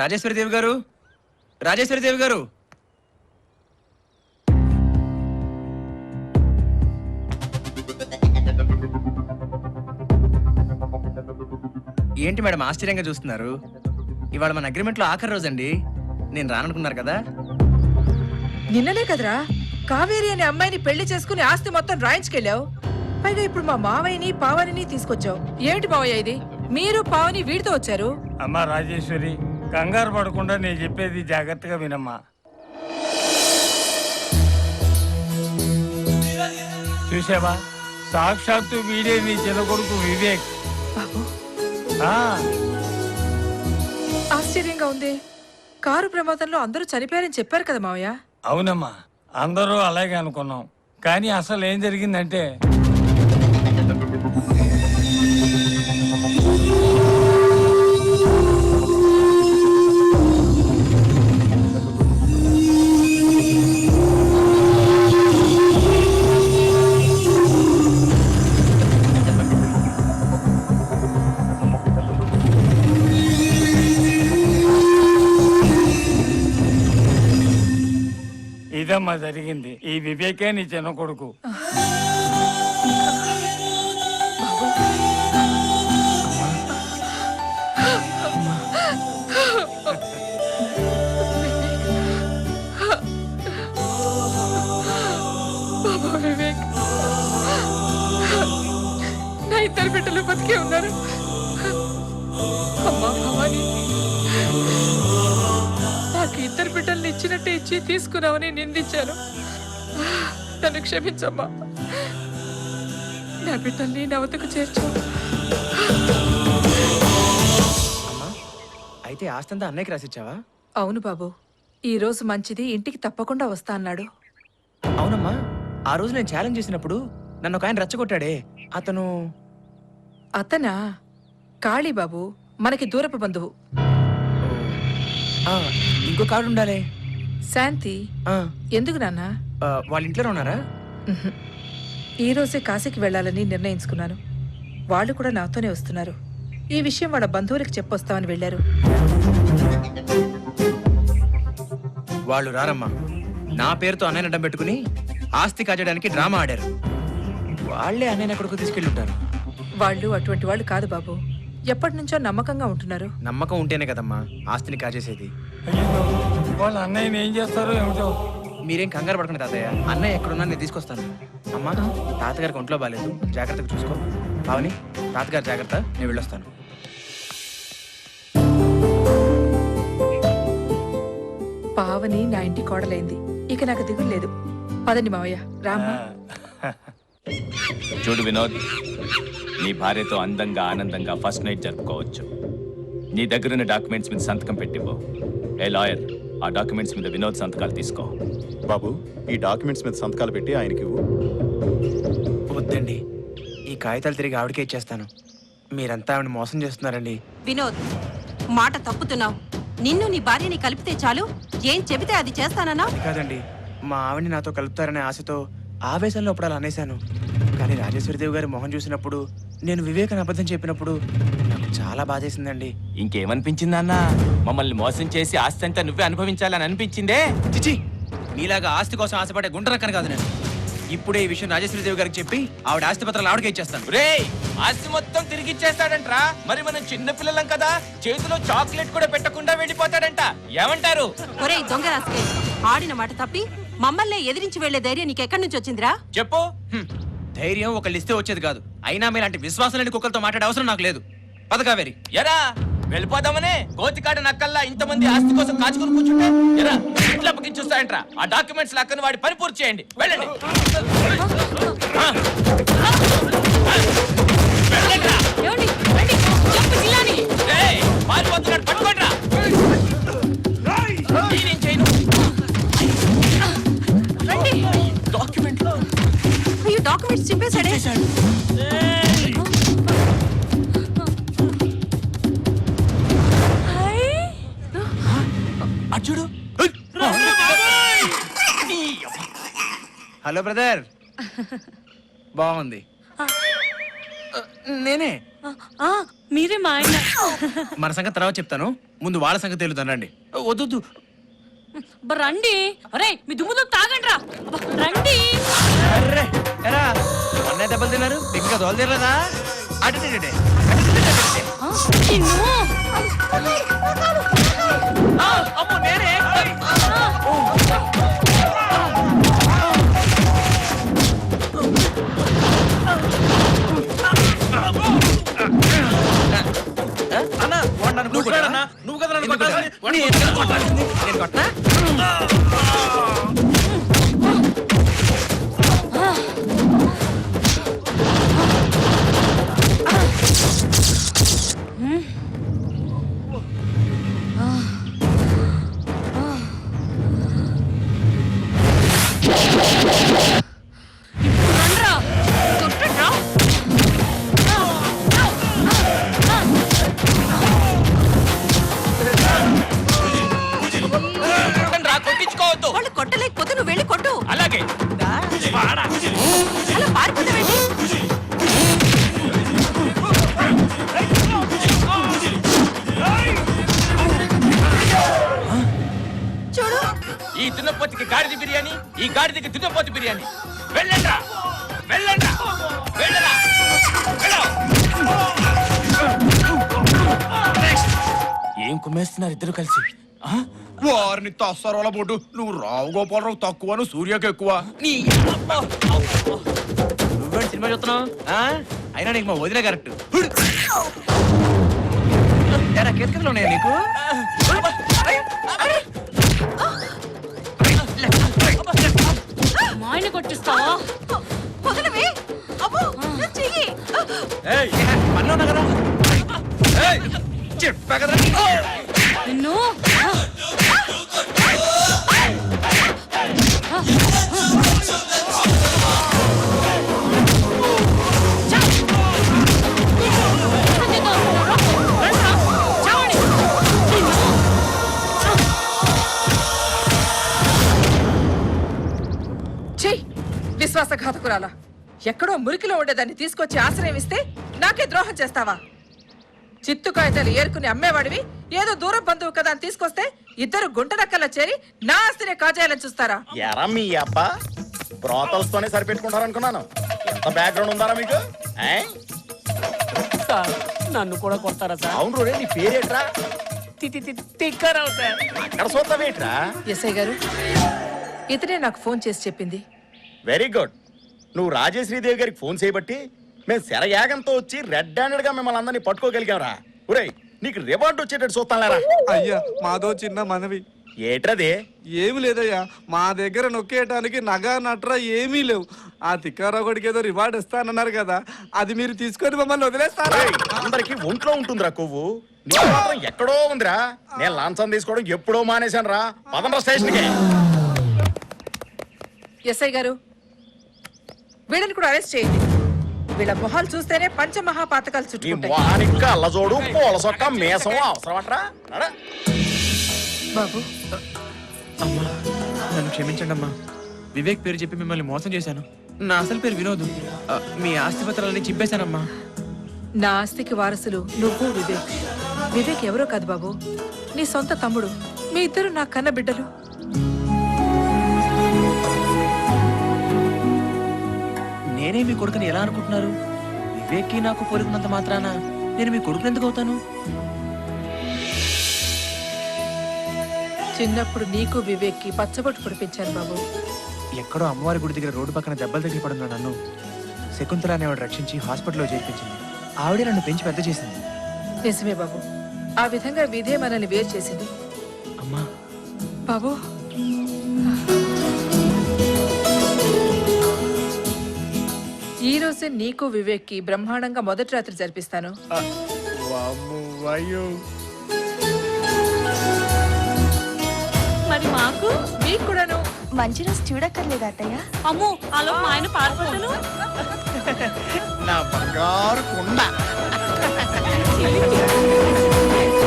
రాజేశ్వరి దేవి గారు? రాజేశ్వరి దేవి గారు? ఏంటి మేడం ఆశ్చర్యంగా చూస్తున్నారు? ఇవాళ మన అగ్రిమెంట్లో ఆఖరి రోజండి. నేను రాననుకున్నారు కదా? నిన్ననే కదరా. కావేరి అనే అమ్మాయిని పెళ్ళి చేసుకుని ఆస్తి మొత్తం రాయించుకెళ్ళావు. పైగా ఇప్పుడు మా మావయ్యని పావనిని తీసుకొచ్చావు. ఏమిటి మావయ్య ఇది? మీరు పావని వీడితో వచ్చారు? అమ్మా రాజేశ్వరి కంగారు పడకుండా నేను చెప్పేది జాగ్రత్తగా వినమ్మా. చూసావా? సాక్షాత్తు వీడే నీ చిన్న కొడుకు వివేక్. బాబు. ఆ, ఆశ్చర్యంగా ఉంది. కారు ప్రమాదంలో అందరూ చనిపోయారని చెప్పారు కదా మావయ్య. అవునమ్మా అందరూ అలాగే అనుకున్నాం. కానీ అసలు ఏం జరిగిందంటే జరిగింది. ఈ వివేకే నీ చిన్న కొడుకు ఇచ్చినట్టే ఇచ్చి తీసుకున్నావని నిందించాను. నన్ను క్షమించమ్మా. నా బిడ్డల్ని నవతకు చేర్చు. అమ్మా అయితే ఆస్తంతా అన్నయ్యకి రాసిచ్చావా? అవును బాబు. ఈ రోజు మంచిది ఇంటికి తప్పకుండా వస్తా అన్నాడు. అవునమ్మా ఆ రోజు నేను ఛాలెంజ్ చేసినప్పుడు నన్ను ఒక ఆయన రెచ్చగొట్టాడే. అతను అతనా? కాళీ బాబు మనకి దూరపు బంధువు. ఆ, ఇంకో కార్డు ఉండాలి శాంతి ఆ, ఎందుకు నాన్నా? ఆ, వాళ్ళ ఇంట్లోనే ఉన్నారా? ఉహుం. ఈ రోజే కాశీకి వెళ్ళాలని నిర్ణయించుకున్నాను. వాళ్ళు కూడా నాతోనే వస్తున్నారు. ఈ విషయం వాళ్ళ బంధువులకు చెప్పొస్తామని వెళ్ళారు. వాళ్ళు రారమ్మా. నా పేరుతో అన్నయ్య అడ్డం పెట్టుకుని ఆస్తి కాజేయడానికి డ్రామా ఆడారు. వాళ్ళే అన్నయ్య కొడుకు తీసుకెళ్ళుంటారు. వాళ్ళు అటువంటి వాళ్ళు కాదు బాబు. ఎప్పటి నుంచో నమ్మకంగా ఉంటున్నారు. నమ్మకం ఉంటేనే కదమ్మా ఆస్తిని కాజేసేది. వాళ్ళ అన్నయ్యని ఏం చేస్తారో ఏమిటో. మీరేం కంగారు పడకండి తాతయ్య. అన్నయ్య ఎక్కడున్నా నేను తీసుకొస్తాను. అమ్మా తాతగారికి ఒంట్లో బాగాలేదు జాగ్రత్తగా చూసుకో. పావని తాతగారు జాగ్రత్త నేను వెళ్ళొస్తాను. పావని నా ఇంటి కోడలైంది. ఇక నాకు దిగులు లేదు. పదండి మావయ్య రామ్మా. చూడు వినోద్ నీ భార్యతో అందంగా ఆనందంగా ఫస్ట్ నైట్ జరుపుకోవచ్చు. నీ దగ్గరున్న డాక్యుమెంట్స్ మీద సంతకం పెట్టిపో ఏ లాయర్? ఆ డాక్యుమెంట్స్ మీద వినోద్ సంతకాలు తీసుకో. బాబు ఈ డాక్యుమెంట్స్ మీద సంతకాలు పెట్టి ఆయనకి ఇవ్వు. వద్దండి. ఈ కాగితాలు తిరిగి ఆవిడకే ఇచ్చేస్తాను. మీరంతా ఆవిడ మోసం చేస్తున్నారండి. వినోద్ మాట తప్పుతున్నావు. నిన్ను నీ భార్యని కలిపితే చాలు. ఏం చెబితే అది చేస్తానన్నా అది కాదండి. మా ఆవిడని నాతో కలుపుతారనే ఆశతో ఆవేశంలో అప్పుడు అలా అనేశాను. కానీ రాజేశ్వరిదేవి గారి మొహం చూసినప్పుడు నేను వివేకని అబద్ధం చెప్పినప్పుడు నాకు చాలా బాధేసిందండి. ఇంకేమనిపించింది అన్న మమ్మల్ని మోసం చేసి ఆస్తి అంతా నువ్వే అనుభవించాలని అనిపించిందే? చిచి మీలాగా ఆస్తి కోసం ఆశపడే గుంటనక్కని కాదు నేను. ఇప్పుడే ఈ విషయం రాజేశ్వరిదేవి గారికి చెప్పి ఆవిడ ఆస్తి పత్రాలు ఆవిడకే ఇచ్చేస్తాను. రే ఆస్తి మొత్తం తిరిగి ఇచ్చేస్తాడంట్రా? మరి మనం చిన్న పిల్లలం కదా చేతిలో చాక్లెట్ కూడా పెట్టకుండా వెళ్ళిపోతాడంట. ఏమంటారు? ఒరేయ్ దొంగ రాసుకే ఆడిన మాట తప్పి మమ్మల్ని ఎదిరించి వెళ్ళే ధైర్యం నీకెక్కడి నుంచి వచ్చిందిరా? చెప్పు. ధైర్యం ఒకళ్ళు ఇస్తే వచ్చేది కాదు. అయినా మీలాంటి విశ్వాసం లేని కుక్కలతో మాట్లాడే అవసరం నాకు లేదు. పద కావేరి. ఎరా వెళ్ళిపోదామనే కోతికాడ నక్కల్లా ఇంతమంది ఆస్తి కోసం కాచుకుని కూర్చుంటే ఎరా ఇంట్లో చూస్తాయంట్రా. ఆ డాక్యుమెంట్స్ లక్కని వాడి పని పూర్తి చేయండి. వెళ్ళండి. పారిపోతున్నాడు హలో బ్రదర్. బాగుంది. నేనే. ఆ, మీరే మా ఆయన. మన సంగతి తర్వాత చెప్తాను. ముందు వాళ్ళ సంగతి తెలుతాను రండి. వద్దు అబ్బా, రండి. అరే మీ దుమ్ముతో తాగండి రా అబ్బా, రండి. అర్రే ఎరా అన్నయ్య దెబ్బలు తిన్నారు? ఇంకా దోలు తిరలేదా అటు. ఆ, నిన్ను నువ్వు కదా ఎందుకు కొట్టావు? నీ ఎందుకు కొట్టాల్సింది? కొట్టించుకోవద్దు. వాళ్ళు కొట్టలేకపోతే నువ్వు వెళ్ళి కొట్టు. అలాగే. అలా పారిపోతావేంటి చూడు. ఈ దున్నపోతికి గాడిద బిర్యానీ ఈ గాడిదకి దున్నపోతు బిర్యానీ. వెళ్ళండ్రా. వెళ్ళండ్రా. వెళ్ళరా. వెళ్ళు. ఏం కుమ్మేస్తున్నారు ఇద్దరు కలిసి? ఆ? వారిని తస్సరోల బొడ్డు. నువ్వు రావు గోపాలరావు తక్కువను సూర్యకి ఎక్కువ. నీ సినిమా చూస్తున్నావు? ఆ? అయినా నీకు మా వదిలే కరెక్ట్. కితకితలు ఉన్నాయా నీకు? మా ఆయన కొట్టిస్తావా? ఏయ్, పనిలో ఉన్నా కదా? చెప్పా కదా నిన్ను? విశ్వాసఘాతకురాలా. ఎక్కడో మురికిలో ఉండేదాన్ని తీసుకొచ్చి ఆశ్రయం ఇస్తే నాకే ద్రోహం చేస్తావా? చిత్తు కాగితాలు ఏరుకుని అమ్మేవాడివి. ఏదో దూరం బంధువు కదా అని తీసుకొస్తే ఇద్దరు గుంటనక్కలా చేరి నా ఆస్తినే కాజేయాలని చూస్తారా? ఎరా మీ అబ్బా. బ్రోతల్స్ తోనే సరిపెట్టుకుంటారనుకున్నాను. ఎంత బ్యాక్గ్రౌండ్ ఉందారా మీకు? ఏ? నన్ను కూడా కొడతారా సార్? అవును రే నీ పేరేట్రా తి- తి- తి- తిక్కారావు సార్. అక్కడ చూస్తావేట్రా ఎస్ఐ గారు ఇతనే నాకు ఫోన్ చేసి చెప్పింది. వెరీ గుడ్ నువ్వు రాజేశ్రీదేవి గారికి ఫోన్ చేయబట్టి మేము శరయాగంతో వచ్చి రెడ్ హ్యాండెడ్గా మిమ్మల్ని అందరినీ పట్టుకోగలిగాంరా. ఒరేయ్ నీకు రివార్డ్ వచ్చేటట్టు చూస్తానులేరా? అయ్యా మాదో చిన్న మనవి. ఏట్రది? ఏమి లేదయ్యా మా దగ్గర నొక్కేయటానికి నగా నట్రా ఏమీ లేవు. ఆ తిక్కారావుడికి ఏదో రివార్డ్ ఇస్తానన్నారు కదా అది మీరు తీసుకొని మమ్మల్ని వదిలేస్తారా? అందరికి ఒంట్లో ఉంటుందిరా కొవ్వు. మాత్రం ఎక్కడో ఉందిరా. నేను లాంఛం తీసుకోవడం ఎప్పుడో మానేశాను రా పదండ్రా స్టేషన్కి. ఎస్ఐ గారు వీళ్ళని కూడా అరెస్ట్ చేయండి. వీళ్ళ మొహాలు చూస్తేనే పంచమహాపాతకాలు ఈ చుట్టుకుంటాయి. మొహానికి అల్లజోడు పూల సొక్క మేసం అవసరమట్రా. బాబు అమ్మా నన్ను క్షమించండి అమ్మా వివేక్ పేరు చెప్పి మిమ్మల్ని మోసం చేశాను. నా అసలు పేరు వినోద్. ఆ, మీ ఆస్తి పత్రాలన్నీ చింపేశానమ్మా. నా ఆస్తికి వారసులు నువ్వు వివేక్. వివేక్ ఎవరో కాదు బాబు. నీ సొంత తమ్ముడు. మీ ఇద్దరు నా కన్న బిడ్డలు. నేనే మీ కొడుకుని ఎలా అనుకుంటున్నారు? వివేక్కి నాకు పోలికున్నంత మాత్రాన నేను మీ కొడుకుని ఎందుకు అవుతాను? చిన్నప్పుడు నీకు వివేక్కి పచ్చబొట్టు పొడిపించాను బాబు. ఎక్కడో అమ్మవారి గుడి దగ్గర రోడ్డు పక్కన దెబ్బలు తగిలి పడున్న నన్ను. శకుంతల అనేవాడు రక్షించి హాస్పిటల్లో చేర్పించింది. ఆవిడే నన్ను పెంచి పెద్ద చేసింది. నిజమే బాబు. ఆ విధంగా విధే మనల్ని వేరు చేసింది. అమ్మా. బాబు. ఈ రోజే నీకు వివేక్కి బ్రహ్మాండంగా మొదటి రాత్రి జరిపిస్తాను. మరి మాకు? మీకు కూడాను. మంచి రోజు చూడక్కర్లేదు అత్తయ్య. అమ్మో అలా మా ఆయన పారిపోతాను నా బంగారు కొండ.